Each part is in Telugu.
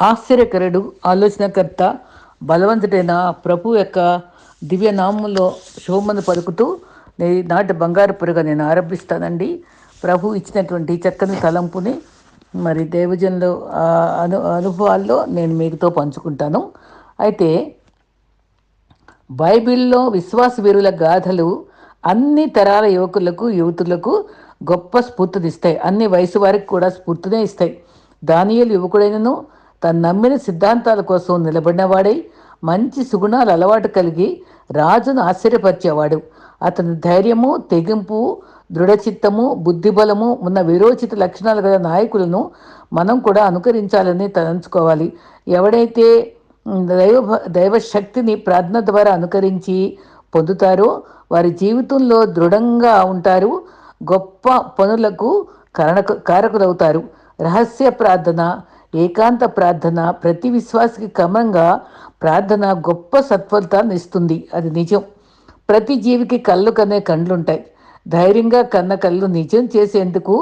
ఆశ్చర్యకరుడు ఆలోచనకర్త బలవంతుడైన ప్రభు యొక్క దివ్య నామంలో పలుకుతూ నేను నాటి బంగారు పురుగా నేను ఆరంభిస్తానండి. ప్రభు ఇచ్చినటువంటి చక్కని తలంపుని మరి దేవజనులు అను అనుభవాల్లో నేను మీతో పంచుకుంటాను. అయితే బైబిల్లో విశ్వాస వీరుల గాథలు అన్ని తరాల యువకులకు యువతులకు గొప్ప స్ఫూర్తినిస్తాయి. అన్ని వయసు వారికి కూడా స్ఫూర్తినే ఇస్తాయి. దానియలు యువకుడైనను తను నమ్మిన సిద్ధాంతాల కోసం నిలబడినవాడై మంచి సుగుణాలు అలవాటు కలిగి రాజును ఆశ్చర్యపరిచేవాడు. అతని ధైర్యము తెగింపు దృఢచిత్తము బుద్ధిబలము ఉన్న విరోచిత లక్షణాలు గల నాయకులను మనం కూడా అనుకరించాలని తలంచుకోవాలి ఎవడైతే దైవ దైవ శక్తిని ప్రార్థన ద్వారా అనుకరించి పొందుతారో వారి జీవితంలో దృఢంగా ఉంటారు గొప్ప పనులకు కారణ కారకులవుతారు. రహస్య ప్రార్థన ఏకాంత ప్రార్థన ప్రతి విశ్వాసికి క్రమంగా ప్రార్థన గొప్ప సత్ఫలితాన్ని ఇస్తుంది. అది నిజం. ప్రతి జీవికి కళ్ళు కనే కండ్లుంటాయి. ధైర్యంగా కన్న కళ్ళు నిజం చేసేందుకు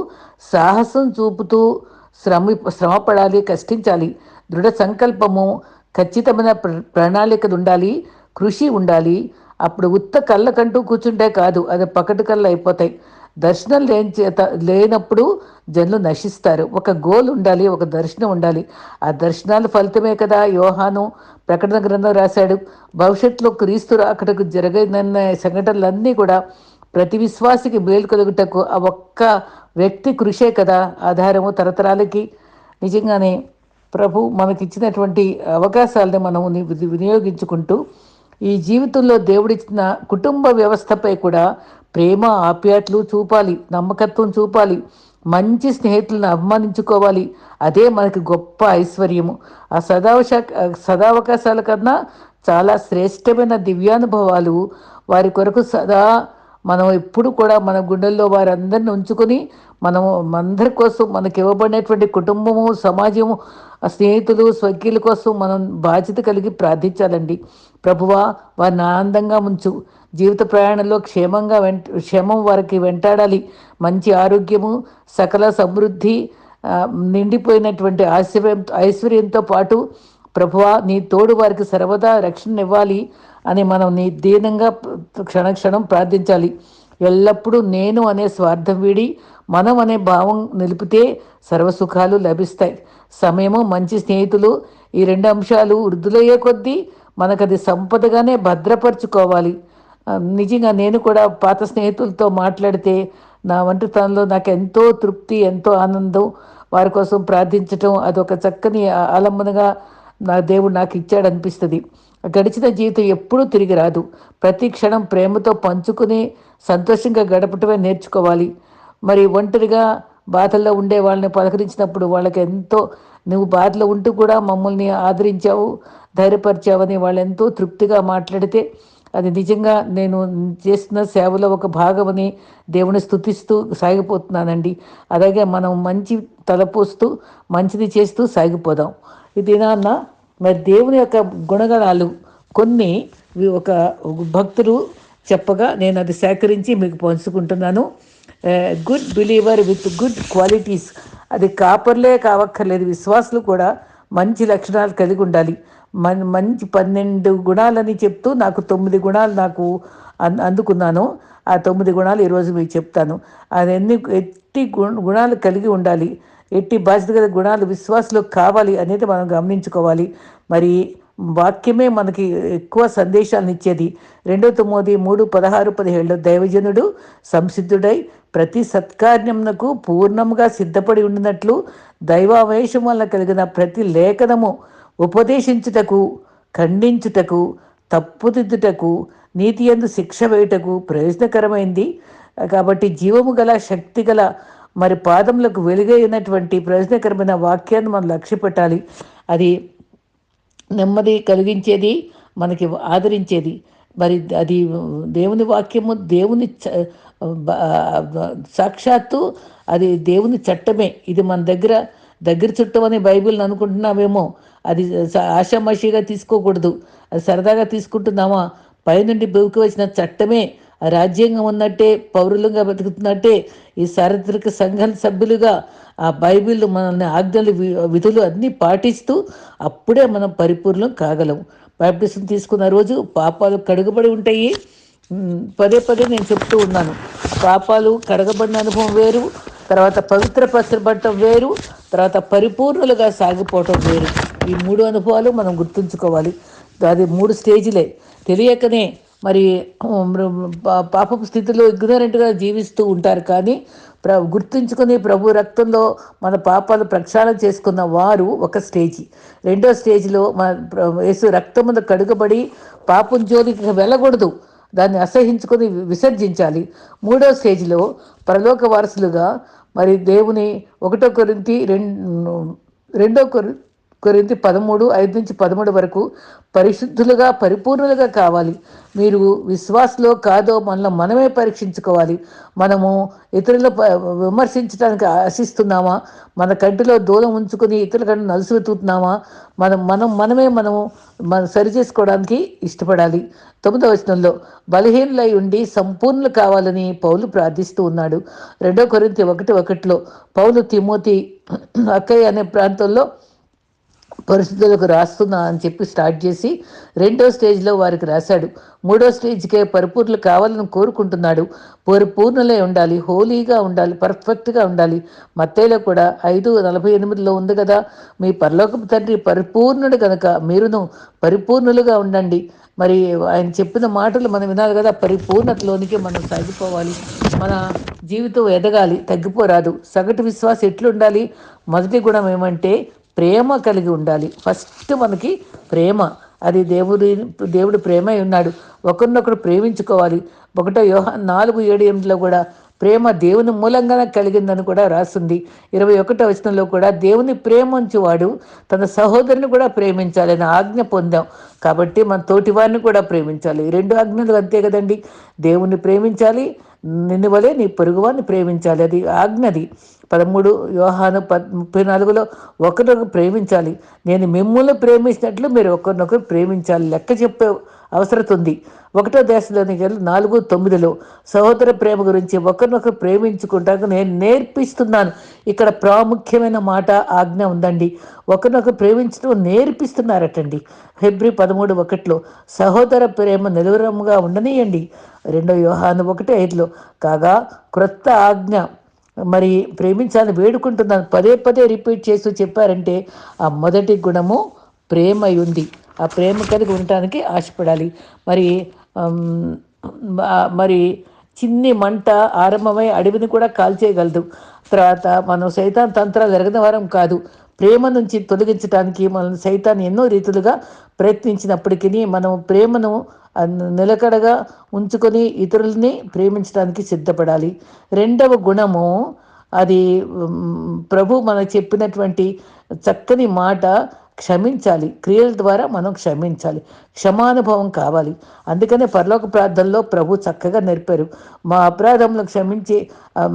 సాహసం చూపుతూ శ్రమ శ్రమపడాలి కష్టించాలి. దృఢ సంకల్పము ఖచ్చితమైన ప్ర ప్రణాళికలు ఉండాలి కృషి ఉండాలి. అప్పుడు ఉత్త కళ్ళకంటూ కూర్చుంటే కాదు అది పకటి కళ్ళు అయిపోతాయి దర్శనం లేని చేత లేనప్పుడు జనులు నశిస్తారు. ఒక గోల్ ఉండాలి ఒక దర్శనం ఉండాలి. ఆ దర్శనాల ఫలితమే కదా యోహాను ప్రకటన గ్రంథం రాశాడు. భవిష్యత్తులో క్రీస్తు రాకటకు జరగనన్న సంఘటనలన్నీ కూడా ప్రతి విశ్వాసికి మేలు కలుగుటకు ఆ ఒక్క వ్యక్తి కృషే కదా ఆధారము తరతరాలకి. నిజంగానే ప్రభు మనకిచ్చినటువంటి అవకాశాలని మనం వినియోగించుకుంటూ ఈ జీవితంలో దేవుడిచ్చిన కుటుంబ వ్యవస్థపై కూడా ప్రేమ ఆప్యాయతలు చూపాలి నమ్మకత్వం చూపాలి మంచి స్నేహితులను అభిమానించుకోవాలి. అదే మనకి గొప్ప ఐశ్వర్యము. ఆ సదావశ సదావకాశాల కన్నా చాలా శ్రేష్టమైన దివ్యానుభవాలు వారి కొరకు సదా మనం ఎప్పుడు కూడా మన గుండెల్లో వారందరిని ఉంచుకొని మనము అందరి కోసం మనకి ఇవ్వబడినటువంటి కుటుంబము సమాజము ఆ స్నేహితులు స్వకీయుల కోసం మనం బాధ్యత కలిగి ప్రార్థించాలండి. ప్రభువా వారిని ఆనందంగా ఉంచు. జీవిత ప్రయాణంలో క్షేమంగా వెంట క్షేమం వారికి వెంటాడాలి. మంచి ఆరోగ్యము సకల సమృద్ధి నిండిపోయినటువంటి ఐశ్వర్యం ఐశ్వర్యంతో పాటు ప్రభువా నీ తోడు వారికి సర్వదా రక్షణ ఇవ్వాలి అని మనం నీ దీనంగా క్షణక్షణం ప్రార్థించాలి. ఎల్లప్పుడూ నేను అనే స్వార్థం వీడి మనం అనే భావం నిలిపితే సర్వసుఖాలు లభిస్తాయి. సమయము మంచి స్నేహితులు. ఈ రెండు అంశాలు వృద్ధులయ్యే కొద్దీ మనకది సంపదగానే భద్రపరుచుకోవాలి. నిజంగా నేను కూడా పాత స్నేహితులతో మాట్లాడితే నా వంటతనంలో నాకు ఎంతో తృప్తి ఎంతో ఆనందం. వారి కోసం ప్రార్థించటం అదొక చక్కని ఆలంబనగా నా దేవుడు నాకు ఇచ్చాడు అనిపిస్తుంది గడిచిన జీవితం ఎప్పుడూ తిరిగి రాదు. ప్రతి క్షణం ప్రేమతో పంచుకుని సంతోషంగా గడపటమే నేర్చుకోవాలి. మరి ఒంటరిగా బాధల్లో ఉండే వాళ్ళని పలకరించినప్పుడు వాళ్ళకి ఎంతో నువ్వు బాధలో ఉంటూ కూడా మమ్మల్ని ఆదరించావు ధైర్యపరిచావని వాళ్ళు ఎంతో తృప్తిగా మాట్లాడితే అది నిజంగా నేను చేస్తున్న సేవలో ఒక భాగమని దేవుని స్థుతిస్తూ సాగిపోతున్నానండి. అలాగే మనం మంచి తలపోస్తూ మంచిది చేస్తూ సాగిపోదాం. ఇది నాన్న మరి దేవుని యొక్క గుణగణాలు కొన్ని ఒక భక్తులు చెప్పగా నేను అది సేకరించి మీకు పంచుకుంటున్నాను. Good believer with good qualities అది కాపర్లే కావక్కర్లేదు. విశ్వాసులు కూడా మంచి లక్షణాలు కలిగి ఉండాలి. మన్ మంచి పన్నెండు గుణాలని చెప్తూ నాకు తొమ్మిది గుణాలు నాకు అన్ అందుకున్నాను. ఆ తొమ్మిది గుణాలు ఈరోజు మీకు చెప్తాను. అది ఎన్ని ఎట్టి గుణాలు కలిగి ఉండాలి. ఎట్టి బాధ్యత గల గుణాలు విశ్వాసులు కావాలి అనేది మనం గమనించుకోవాలి. మరి వాక్యమే మనకి ఎక్కువ సందేశాలను ఇచ్చేది. రెండో తొమ్మిది మూడు పదహారు పదిహేడులో దైవజనుడు సంసిద్ధుడై ప్రతి సత్కార్యమునకు పూర్ణముగా సిద్ధపడి ఉండినట్లు దైవావేశం వల్ల కలిగిన ప్రతి లేఖనము ఉపదేశించుటకు ఖండించుటకు తప్పుదిద్దుటకు నీతి ఎందు శిక్ష వేయుటకు ప్రయోజనకరమైంది. కాబట్టి జీవము గల శక్తి గల మరి పాదములకు వెలుగైనటువంటి ప్రయోజనకరమైన వాక్యాన్ని మనం లక్ష్య పెట్టాలి అది నెమ్మది కలిగించేది మనకి ఆదరించేది. మరి అది దేవుని వాక్యము దేవుని చ- సాక్షాత్తు అది దేవుని చట్టమే. ఇది మన దగ్గర దగ్గర చుట్టం అని బైబిల్ అనుకుంటున్నామేమో. అది స- ఆషామాషిగా తీసుకోకూడదు. అది సరదాగా తీసుకుంటున్నామా? పైనుండి బుకి వచ్చిన చట్టమే. రాజ్యాంగం ఉన్నట్టే పౌరులుగా బతుకుతున్నట్టే ఈ చారిత్రక సంఘ సభ్యులుగా ఆ బైబిల్ మనల్ని ఆజ్ఞలు విధులు అన్నీ పాటిస్తూ అప్పుడే మనం పరిపూర్ణం కాగలం. బాప్టిజం తీసుకున్న రోజు పాపాలు కడుగబడి ఉంటాయి. పదే పదే నేను చెప్తూ ఉన్నాను. పాపాలు కడగబడిన అనుభవం వేరు తర్వాత పవిత్ర పవిత్రపరచబడటం వేరు తర్వాత పరిపూర్ణలుగా సాగిపోవటం వేరు. ఈ మూడు అనుభవాలు మనం గుర్తుంచుకోవాలి. అది మూడు స్టేజ్లే. తెలియకనే మరి పాపపు స్థితిలో ఇగ్నరెంట్గా జీవిస్తూ ఉంటారు. కానీ ప్ర గుర్తుంచుకుని ప్రభు రక్తంలో మన పాపాలు ప్రక్షాళన చేసుకున్న వారు ఒక స్టేజి. రెండో స్టేజ్లో మన యేసు రక్తం మీద కడుగబడి పాపం జోలికి వెళ్ళకూడదు. దాన్ని అసహించుకొని విసర్జించాలి. మూడో స్టేజ్లో పరలోక వారసులుగా మరి దేవుని ఒకటో కొరింతి రెండు రెండో కొరి కొరింతి పదమూడు ఐదు నుంచి పదమూడు వరకు పరిశుద్ధులుగా పరిపూర్ణులుగా కావాలి. మీరు విశ్వాసలో కాదో మనల్ని మనమే పరీక్షించుకోవాలి. మనము ఇతరుల విమర్శించడానికి ఆశిస్తున్నామా? మన కంటిలో దూరం ఉంచుకొని ఇతరుల కంటే నలుసు వెతుకుతున్నామా మనం మనం మనమే మనము మనం సరి చేసుకోవడానికి ఇష్టపడాలి. తొమ్మిదవ వచనంలో బలహీనులై ఉండి సంపూర్ణులు కావాలని పౌలు ప్రార్థిస్తూ ఉన్నాడు. రెండో కొరింతి ఒకటి ఒకటిలో పౌలు తిమోతి అక్కయ్య అనే ప్రాంతంలో పరిస్థితులకు రాస్తున్నా అని చెప్పి స్టార్ట్ చేసి రెండో స్టేజ్లో వారికి రాశాడు. మూడో స్టేజ్కే పరిపూర్ణలు కావాలని కోరుకుంటున్నాడు. పరిపూర్ణలే ఉండాలి హోలీగా ఉండాలి పర్ఫెక్ట్గా ఉండాలి. మత్తేలో కూడా ఐదు నలభై ఎనిమిదిలో ఉంది కదా. మీ పరలోకపు తండ్రి పరిపూర్ణుడు కనుక మీరును పరిపూర్ణులుగా ఉండండి. మరి ఆయన చెప్పిన మాటలు మనం వినాలి కదా. పరిపూర్ణతలోనికి మనం సాగిపోవాలి. మన జీవితం ఎదగాలి తగ్గిపోరాదు. సగటు విశ్వాసం ఎట్లుండాలి? మొదటి గుణం ఏమంటే ప్రేమ కలిగి ఉండాలి. ఫస్ట్ మనకి ప్రేమ. అది దేవుడి దేవుడు ప్రేమ ఉన్నాడు. ఒకరినొకరు ప్రేమించుకోవాలి. ఒకటో యోహ నాలుగు ఏడు ఎనిమిదిలో కూడా ప్రేమ దేవుని మూలంగానే కలిగిందని కూడా రాస్తుంది ఇరవై ఒకటో వచనంలో కూడా దేవుని ప్రేమించేవాడు తన సహోదరుని కూడా ప్రేమించాలని ఆజ్ఞ పొందాం. కాబట్టి మన తోటివారిని కూడా ప్రేమించాలి. రెండు ఆజ్ఞలు అంతే కదండి. దేవుణ్ణి ప్రేమించాలి నిన్ను వలే నీ పొరుగువాన్ని ప్రేమించాలి. అది ఆజ్ఞది. పదమూడు వ్యూహాను పద్ ముప్పై నాలుగులో ఒకరినొకరు ప్రేమించాలి. నేను మిమ్మల్ని ప్రేమించినట్లు మీరు ఒకరినొకరు ప్రేమించాలి. లెక్క చెప్పే అవసరం ఉంది. ఒకటో దేశంలోని నాలుగు తొమ్మిదిలో సహోదర ప్రేమ గురించి ఒకరినొకరు ప్రేమించుకుంటాక నేను నేర్పిస్తున్నాను. ఇక్కడ ప్రాముఖ్యమైన మాట ఆజ్ఞ ఉందండి. ఒకరినొకరు ప్రేమించడం నేర్పిస్తున్నారటండి. ఫిబ్రి పదమూడు ఒకటిలో సహోదర ప్రేమ నిలువరముగా ఉండనియండి. రెండో వ్యూహాను ఒకటి ఐదులో కాగా క్రొత్త ఆజ్ఞ మరి ప్రేమించాలని వేడుకుంటున్నాను. పదే పదే రిపీట్ చేస్తూ చెప్పారంటే ఆ మొదటి గుణము ప్రేమ ఉంది ఆ ప్రేమ కలిగి ఉండటానికి ఆశపడాలి. మరి మరి చిన్ని మంట ఆరంభమై అడవిని కూడా కాల్చేయగలదు. తర్వాత మనం సైతాన్ తంత్రాలు ఎరగని వారం కాదు. ప్రేమ నుంచి తొలగించడానికి మనం సైతాన్ని ఎన్నో రీతులుగా ప్రయత్నించినప్పటికీ మనం ప్రేమను నిలకడగా ఉంచుకొని ఇతరుల్ని ప్రేమించడానికి సిద్ధపడాలి. రెండవ గుణము అది ప్రభు మనకు చెప్పినటువంటి చక్కని మాట క్షమించాలి. క్రియల ద్వారా మనం క్షమించాలి. క్షమానుభవం కావాలి. అందుకనే పరలోక ప్రార్థనలో ప్రభు చక్కగా నేర్పారు. మా అపరాధంలో క్షమించే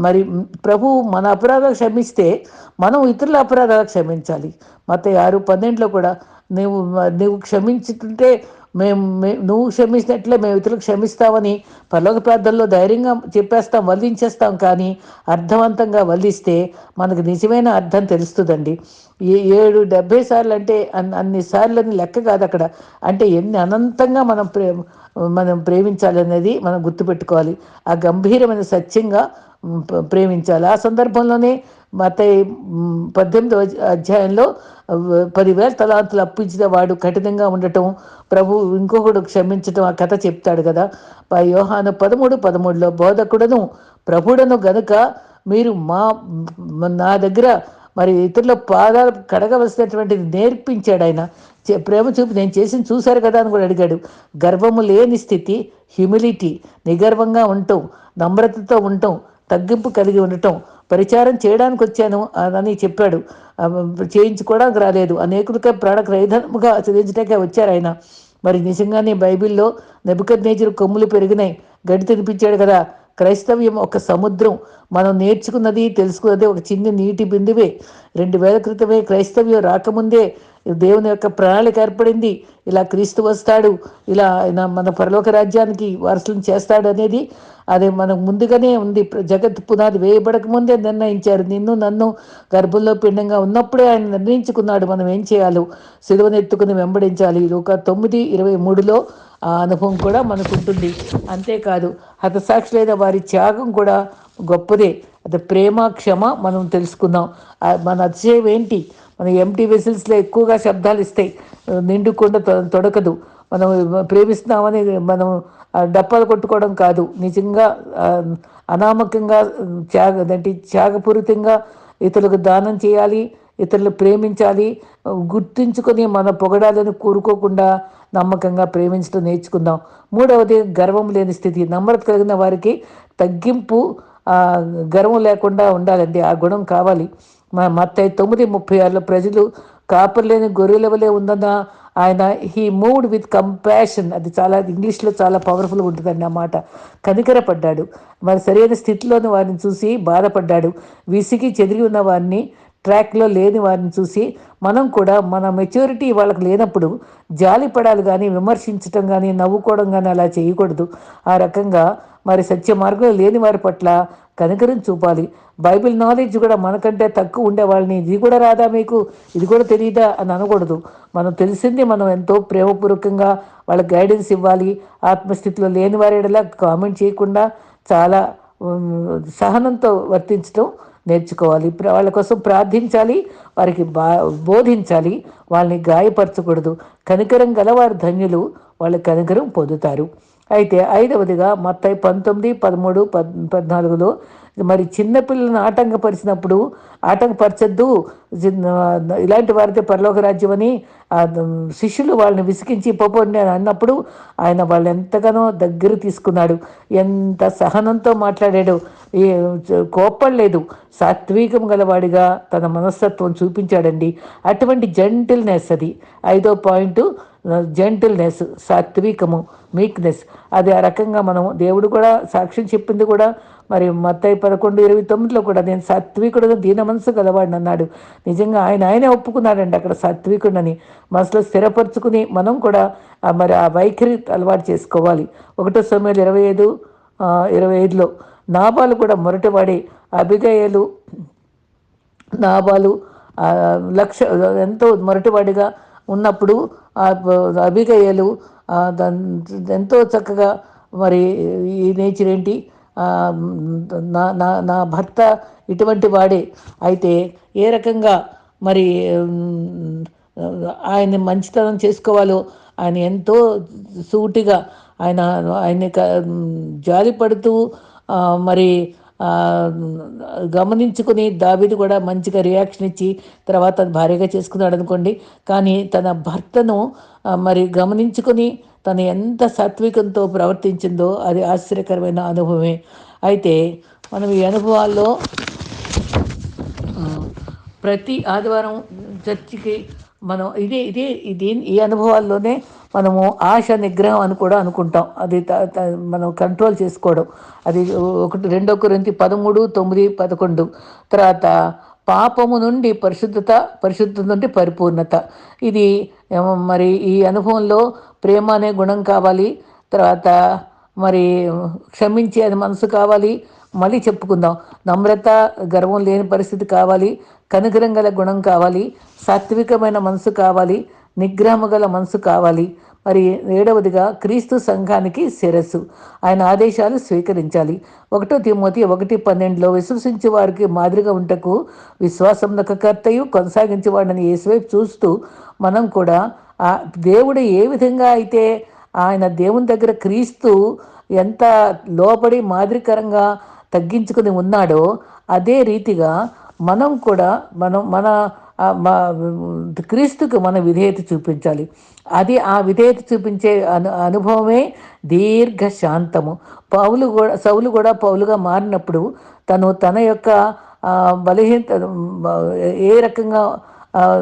మరి ప్రభు మన అపరాధాలు క్షమిస్తే మనం ఇతరుల అపరాధాలు క్షమించాలి. మత ఆరు పన్నెండులో కూడా నువ్వు నువ్వు క్షమించుతుంటే మేము నువ్వు క్షమించినట్లే మేము ఇతరులకు క్షమిస్తామని పర్లోక ప్రార్థనలో ధైర్యంగా చెప్పేస్తాం వల్లించేస్తాం. కానీ అర్థవంతంగా వల్లిస్తే మనకు నిజమైన అర్థం తెలుస్తుందండి. ఏడు డెబ్బై సార్లు అంటే అన్ని సార్లు అని లెక్క కాదు అక్కడ. అంటే ఎన్ని అనంతంగా మనం ప్రే మనం ప్రేమించాలనేది మనం గుర్తుపెట్టుకోవాలి. ఆ గంభీరమైన సత్యంగా ప్రేమించాలి. ఆ సందర్భంలోనే మత పద్దెనిమిదో అధ్యాయంలో పదివేల తలాంతులు అప్పించిన వాడు కఠినంగా ఉండటం ప్రభు ఇంకొకడు క్షమించటం ఆ కథ చెప్తాడు కదా. యోహాను పదమూడు పదమూడులో బోధకుడను ప్రభుడను గనుక మీరు మా నా దగ్గర మరి ఇతరుల పాదాలు కడగవలసినటువంటిది నేర్పించాడు ఆయన. ప్రేమ చూపి నేను చేసింది చూశారు కదా అని కూడా అడిగాడు. గర్వము లేని స్థితి హ్యూమిలిటీ నిగర్వంగా ఉండటం నమ్రతతో ఉండటం తగ్గింపు కలిగి ఉండటం పరిచారం చేయడానికి వచ్చాను అని చెప్పాడు. చేయించుకోవడానికి రాలేదు. అనేకులకే ప్రాణకు రైధనముగా చదివించటాకే వచ్చారు ఆయన. మరి నిజంగానే బైబిల్లో నెబుకద్ నేచర్ కొమ్ములు పెరిగినాయి. గడి తినిపించాడు కదా. క్రైస్తవ్యం ఒక సముద్రం. మనం నేర్చుకున్నది తెలుసుకున్నది ఒక చిన్న నీటి బిందువే. రెండు వేల క్రితమే క్రైస్తవ్యం రాకముందే దేవుని యొక్క ప్రణాళిక ఏర్పడింది. ఇలా క్రీస్తు వస్తాడు ఇలా ఆయన మన పరలోక రాజ్యానికి వారసులను చేస్తాడు అనేది అది మనకు ముందుగానే ఉంది. జగత్ పునాది వేయబడక ముందే నిర్ణయించారు. నిన్ను నన్ను గర్భంలో పిండంగా ఉన్నప్పుడే ఆయన నిర్ణయించుకున్నాడు. మనం ఏం చేయాలో సిలువను ఎత్తుకుని వెంబడించాలి. ఒక తొమ్మిది ఇరవై మూడులో ఆ అనుభవం కూడా మనకు ఉంటుంది అంతేకాదు హతసాక్షులైన వారి త్యాగం కూడా గొప్పదే. అది ప్రేమ క్షమ మనం తెలుసుకుందాం. మన అతిశయం ఏంటి? మన ఎంటీ వెసిల్స్లో ఎక్కువగా శబ్దాలు ఇస్తాయి నిండుకుండా తొడకదు. మనం ప్రేమిస్తున్నామని మనం డప్పాలు కొట్టుకోవడం కాదు. నిజంగా అనామకంగా త్యాగ అంటే త్యాగపూరితంగా ఇతరులకు దానం చేయాలి ఇతరులు ప్రేమించాలి గుర్తుంచుకొని మన పొగడాలను కోరుకోకుండా నమ్మకంగా ప్రేమించడం నేర్చుకుందాం. మూడవది గర్వం లేని స్థితి. నమ్రత కలిగిన వారికి తగ్గింపు గర్వం లేకుండా ఉండాలండి. ఆ గుణం కావాలి. మా మత్తయి తొమ్మిది ముప్పై ఆరులో ప్రజలు కాపర్లేని గొర్రెల వలె ఉందన్న ఆయన హీ మూవ్డ్ విత్ కంపాషన్. అది చాలా ఇంగ్లీష్లో చాలా పవర్ఫుల్గా ఉంటుందండి ఆ మాట. కనికరపడ్డాడు. మరి సరైన స్థితిలోని వారిని చూసి బాధపడ్డాడు. విసిగి చెదిరి ఉన్న వారిని ట్రాక్లో లేని వారిని చూసి మనం కూడా మన మెచ్యూరిటీ వాళ్ళకి లేనప్పుడు జాలి పడాలి కానీ విమర్శించటం కానీ నవ్వుకోవడం కానీ అలా చేయకూడదు. ఆ రకంగా మరి సత్య మార్గంలో లేని వారి పట్ల కనికరం చూపాలి. బైబిల్ నాలెడ్జ్ కూడా మనకంటే తక్కువ ఉండే వాళ్ళని ఇది కూడా రాదా మీకు? ఇది కూడా తెలియదా అని అనకూడదు. మనం తెలిసింది మనం ఎంతో ప్రేమపూర్వకంగా వాళ్ళకి గైడెన్స్ ఇవ్వాలి. ఆత్మస్థితిలో లేని వారి కామెంట్ చేయకుండా చాలా సహనంతో వర్తించడం నేర్చుకోవాలి. వాళ్ళ కోసం ప్రార్థించాలి వారికి బా బోధించాలి వాళ్ళని గాయపరచకూడదు. కనికరం గలవారు ధన్యులు వాళ్ళు కనికరం పొందుతారు. అయితే ఐదవదిగా మొత్తం పంతొమ్మిది పదమూడు పద్ పద్నాలుగులో మరి చిన్నపిల్లలను ఆటంకపరిచినప్పుడు ఆటంకపరచద్దు. ఇలాంటి వారితో పరలోక రాజ్యం అని శిష్యులు వాళ్ళని విసిగించి పోపండి అని అన్నప్పుడు ఆయన వాళ్ళు ఎంతగానో దగ్గర తీసుకున్నాడు. ఎంత సహనంతో మాట్లాడాడు. కోపం లేదు. సాత్వికం గలవాడిగా తన మనస్తత్వం చూపించాడండి. అటువంటి జెంటిల్నెస్ అది. ఐదో పాయింట్ జెంటిల్నెస్ సాత్వికము మీక్నెస్ అది ఆ రకంగా మనం దేవుడు కూడా సాక్ష్యం చెప్పింది కూడా మరి మత్తయి పదకొండు ఇరవై తొమ్మిదిలో కూడా నేను సాత్వికుడు దీన మనసు గలవాడిని అన్నాడు. నిజంగా ఆయన ఆయనే ఒప్పుకున్నాడండి అక్కడ సాత్వికుడని మనసులో స్థిరపరచుకుని మనం కూడా మరి ఆ వైఖరి అలవాటు చేసుకోవాలి. ఒకటో సమయంలో ఇరవై ఐదు ఇరవై ఐదులో నాబాలు కూడా మొరటివాడి. అభిగయలు నాబాలు లక్ష ఎంతో మొరటివాడిగా ఉన్నప్పుడు అభిగయలు ఎంతో చక్కగా మరి ఈ నేచర్ ఏంటి నా నా నా భర్త ఇటువంటి వాడే. అయితే ఏ రకంగా మరి ఆయన్ని మంచితనం చేసుకోవాలో ఆయన ఎంతో సూటిగా ఆయన ఆయన జాలి పడుతూ మరి గమనించుకుని దావిది కూడా మంచిగా రియాక్షన్ ఇచ్చి తర్వాత భార్యగా చేసుకున్నాడు అనుకోండి కానీ తన భర్తను మరి గమనించుకొని తను ఎంత సాత్వికంతో ప్రవర్తించిందో అది ఆశ్చర్యకరమైన అనుభవమే. అయితే మనం ఈ అనుభవాల్లో ప్రతి ఆదివారం చర్చికి మనం ఇదే ఇదే దీని ఈ అనుభవాల్లోనే మనము ఆశ నిగ్రహం అని కూడా అనుకుంటాం. అది మనం కంట్రోల్ చేసుకోవడం. అది ఒకటి రెండో కొరింతి పదమూడు తొమ్మిది పదకొండు. తర్వాత పాపము నుండి పరిశుద్ధత పరిశుద్ధత నుండి పరిపూర్ణత. ఇది మరి ఈ అనుభవంలో ప్రేమ అనే గుణం కావాలి. తర్వాత మరి క్షమించే అది మనసు కావాలి. మళ్ళీ చెప్పుకుందాం. నమ్రత గర్వం లేని పరిస్థితి కావాలి. కనుగ్రహం గల గుణం కావాలి. సాత్వికమైన మనసు కావాలి. నిగ్రహము గల మనసు కావాలి. మరి ఏడవదిగా క్రీస్తు సంఘానికి శిరస్సు. ఆయన ఆదేశాలు స్వీకరించాలి. ఒకటో తిమోతి ఒకటి పన్నెండులో విశ్వసించే వారికి మాదిరిగా ఉంటకు విశ్వాసం కర్తయు కొనసాగించేవాడిని ఏసువైపు చూస్తూ మనం కూడా ఆ దేవుడు ఏ విధంగా అయితే ఆయన దేవుని దగ్గర క్రీస్తు ఎంత లోపడి మాదిరికరంగా తగ్గించుకుని ఉన్నాడో అదే రీతిగా మనం కూడా మనం మన క్రీస్తుకు మన విధేయత చూపించాలి. అది ఆ విధేయత చూపించే అను అనుభవమే దీర్ఘ శాంతము పౌలు కూడా సౌలు కూడా పౌలుగా మారినప్పుడు తను తన యొక్క బలహీనత ఏ రకంగా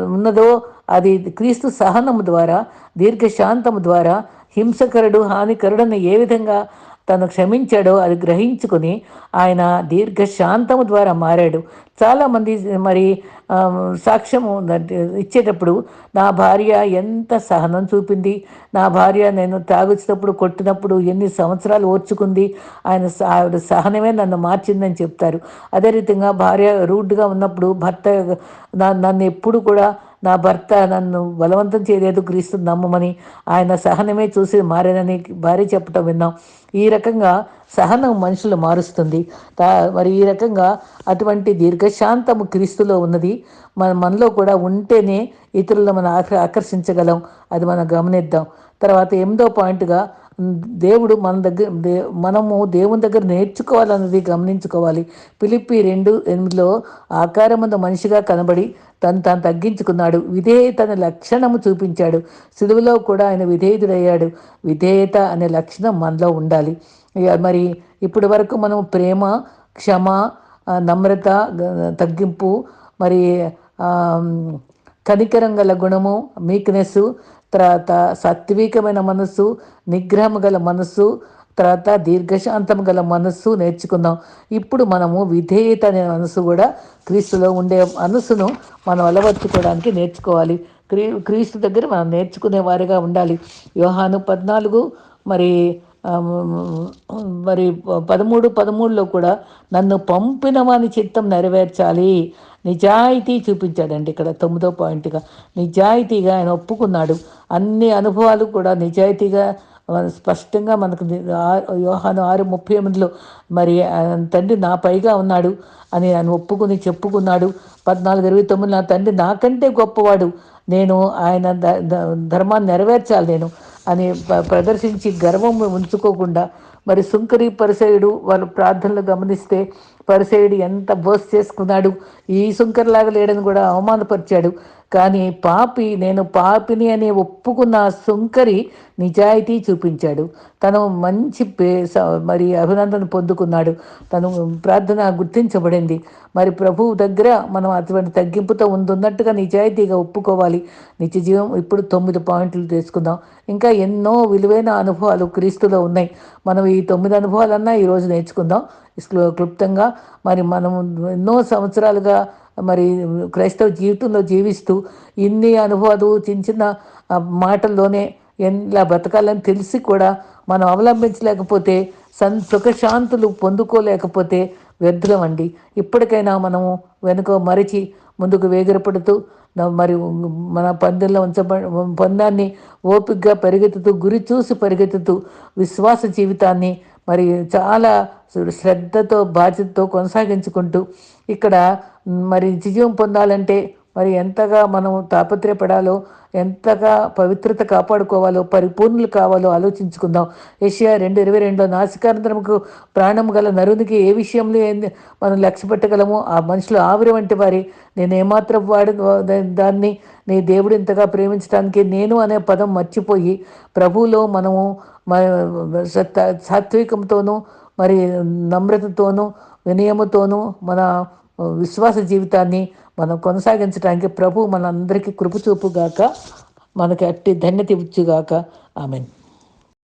ఉన్నదో అది క్రీస్తు సహనము ద్వారా దీర్ఘశాంతము ద్వారా హింసకరుడు హానికరుడని ఏ విధంగా తను క్షమించాడో అది గ్రహించుకుని ఆయన దీర్ఘశాంతము ద్వారా మారాడు. చాలామంది మరి సాక్ష్యము ఇచ్చేటప్పుడు నా భార్య ఎంత సహనం చూపింది? నా భార్య నేను తాగుచ్చినప్పుడు కొట్టినప్పుడు ఎన్ని సంవత్సరాలు ఓర్చుకుంది? ఆయన ఆవిడ సహనమే నన్ను మార్చిందని చెప్తారు. అదే రీతిగా భార్య రూడ్గా ఉన్నప్పుడు భర్త నన్ను ఎప్పుడు కూడా నా భర్త నన్ను బలవంతం చేయలేదు క్రీస్తు నమ్మమని ఆయన సహనమే చూసి మారేనని భార్య చెప్పటం విన్నాం. ఈ రకంగా సహనం మనుషులు మారుస్తుంది. మరి ఈ రకంగా అటువంటి దీర్ఘశాంతము క్రీస్తులో ఉన్నది. మన మనలో కూడా ఉంటేనే ఇతరులను మనం ఆకర్షించగలం. అది మనం గమనిద్దాం. తర్వాత ఎనిమిదో పాయింట్గా దేవుడు మన దగ్గర దే మనము దేవుని దగ్గర నేర్చుకోవాలన్నది గమనించుకోవాలి. పిలిపి రెండు ఎనిమిదిలో ఆకారమందు మనిషిగా కనబడి తను తాను తగ్గించుకున్నాడు. విధేయత అనే లక్షణము చూపించాడు. సిలువలో కూడా ఆయన విధేయుడయ్యాడు. విధేయత అనే లక్షణం మనలో ఉండాలి. మరి ఇప్పటి వరకు మనం ప్రేమ క్షమ నమ్రత తగ్గింపు మరి కనికరం గల గుణము మీక్నెస్ తర్వాత సాత్వికమైన మనస్సు నిగ్రహం గల మనస్సు తర్వాత దీర్ఘశాంతం గల మనస్సు నేర్చుకుందాం. ఇప్పుడు మనము విధేయత అనే మనసు కూడా క్రీస్తులో ఉండే మనసును మనం అలవర్చుకోవడానికి నేర్చుకోవాలి. క్రీ క్రీస్తు దగ్గర మనం నేర్చుకునే వారిగా ఉండాలి. వ్యూహాను పద్నాలుగు మరి మరి పదమూడు పదమూడులో కూడా నన్ను పంపిన వాని చిత్తం నెరవేర్చాలి. నిజాయితీ చూపించాడండి ఇక్కడ తొమ్మిదో పాయింట్గా. నిజాయితీగా ఆయన ఒప్పుకున్నాడు. అన్ని అనుభవాలు కూడా నిజాయితీగా స్పష్టంగా మనకు యోహాను ఆరు ముప్పై ఎనిమిదిలో మరి తండ్రి నా పైగా ఉన్నాడు అని ఆయన ఒప్పుకుని చెప్పుకున్నాడు. పద్నాలుగు ఇరవై తొమ్మిది నా తండ్రి నాకంటే గొప్పవాడు. నేను ఆయన ధర్మాన్ని నెరవేర్చాలి నేను అని ప్రదర్శించి గర్వం ఉంచుకోకుండా మరి సుంకరి పరిసయుడు వాళ్ళ ప్రార్థనలు గమనిస్తే పరిసేయుడు ఎంత బోస్ చేసుకున్నాడు? ఈ సుంకర్లాగా లేడని కూడా అవమానపరిచాడు. కానీ పాపి నేను పాపిని అని ఒప్పుకున్న సుంకరి నిజాయితీ చూపించాడు. తను మంచి పే మరి అభినందన పొందుకున్నాడు. తను ప్రార్థన గుర్తించబడింది. మరి ప్రభువు దగ్గర మనం అటువంటి తగ్గింపుతో ఉందన్నట్టుగా నిజాయితీగా ఒప్పుకోవాలి. నిత్య జీవం ఇప్పుడు తొమ్మిది పాయింట్లు తీసుకుందాం. ఇంకా ఎన్నో విలువైన అనుభవాలు క్రీస్తులో ఉన్నాయి. మనం ఈ తొమ్మిది అనుభవాలన్నా ఈరోజు నేర్చుకుందాం. క్లుప్తంగా మరి మనం ఎన్నో సంవత్సరాలుగా మరి క్రైస్తవ జీవితంలో జీవిస్తూ ఇన్ని అనుభవాలు చిన్న చిన్న మాటల్లోనే ఇలా బతకాలని తెలిసి కూడా మనం అవలంబించలేకపోతే సన్ సుఖశాంతులు పొందుకోలేకపోతే వ్యర్థులం అండి ఇప్పటికైనా మనము వెనుక మరిచి ముందుకు వేగిరపడుతూ మరి మన పందెంలో ఉంచబ పందాన్ని ఓపికగా పరిగెత్తుతూ గురి చూసి పరిగెత్తుతూ విశ్వాస జీవితాన్ని మరి చాలా శ్రద్ధతో బాధ్యతతో కొనసాగించుకుంటూ ఇక్కడ మరి విజయం పొందాలంటే మరి ఎంతగా మనం తాపత్రయపడాలో ఎంతగా పవిత్రత కాపాడుకోవాలో పరిపూర్ణులు కావాలో ఆలోచించుకుందాం. ఏషియా రెండు ఇరవై రెండులో నాసికానంతరముకు ప్రాణం గల నరునికి ఏ విషయంలో మనం లక్ష్య పెట్టగలమో ఆ మనుషులు ఆవిరి వంటి వారి. నేను ఏమాత్రం వాడి దాన్ని నీ దేవుడు ఇంతగా ప్రేమించడానికి నేను అనే పదం మర్చిపోయి ప్రభువులో మనము సాత్వికంతోనూ మరి నమ్రతతోనూ వినయముతోనూ మన విశ్వాస జీవితాన్ని మనం కొనసాగించడానికి ప్రభు మనందరికీ కృపచూపుగాక మనకి అట్టి ధన్యత ఇచ్చుగాక. ఆమెను.